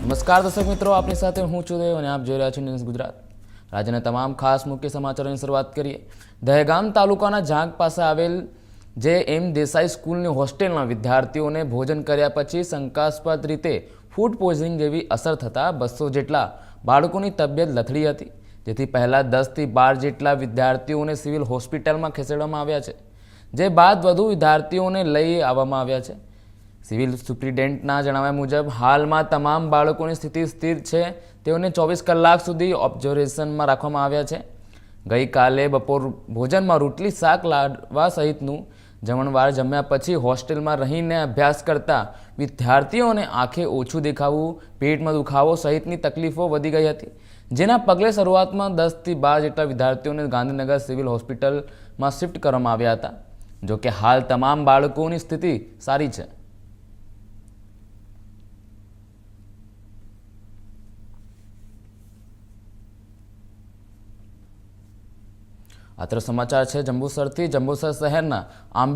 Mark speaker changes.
Speaker 1: નમસ્કાર દર્શક મિત્રો, આપની સાથે હું છું દેવ અને આપ જોઈ રહ્યા છો ન્યૂઝ ગુજરાત. રાજ્યના તમામ ખાસ મુખ્ય સમાચારોની શરૂઆત કરીએ. દહેગામ તાલુકાના ઝાંગ પાસે આવેલ જે એમ દેસાઈ સ્કૂલની હોસ્ટેલના વિદ્યાર્થીઓને ભોજન કર્યા પછી શંકાસ્પદ રીતે ફૂડ પોઈઝનિંગ જેવી અસર થતાં બસો જેટલા બાળકોની તબિયત લથડી હતી. જેથી પહેલાં દસથી બાર જેટલા વિદ્યાર્થીઓને સિવિલ હોસ્પિટલમાં ખસેડવામાં આવ્યા છે. જે બાદ વધુ વિદ્યાર્થીઓને લઈ આવવામાં આવ્યા છે. સિવિલ સુપ્રિન્ટેન્ડન્ટના જણાવ્યા મુજબ, હાલમાં તમામ બાળકોની સ્થિતિ સ્થિર છે. તેઓને ચોવીસ કલાક સુધી ઓબ્ઝર્વેશનમાં રાખવામાં આવ્યા છે. ગઈકાલે બપોર ભોજનમાં રોટલી, શાક, લાડવા સહિતનું જમણવાર જમ્યા પછી હોસ્ટેલમાં રહીને અભ્યાસ કરતા વિદ્યાર્થીઓને આંખે ઓછું દેખાવું, પેટમાં દુખાવો સહિતની તકલીફો વધી ગઈ હતી. જેના પગલે શરૂઆતમાં દસથી બાર જેટલા વિદ્યાર્થીઓને ગાંધીનગર સિવિલ હોસ્પિટલમાં શિફ્ટ કરવામાં આવ્યા હતા. જોકે હાલ તમામ બાળકોની સ્થિતિ સારી છે. આત્ર સમાચાર છે જંબુસરથી જંબુસર શહેરના આંબે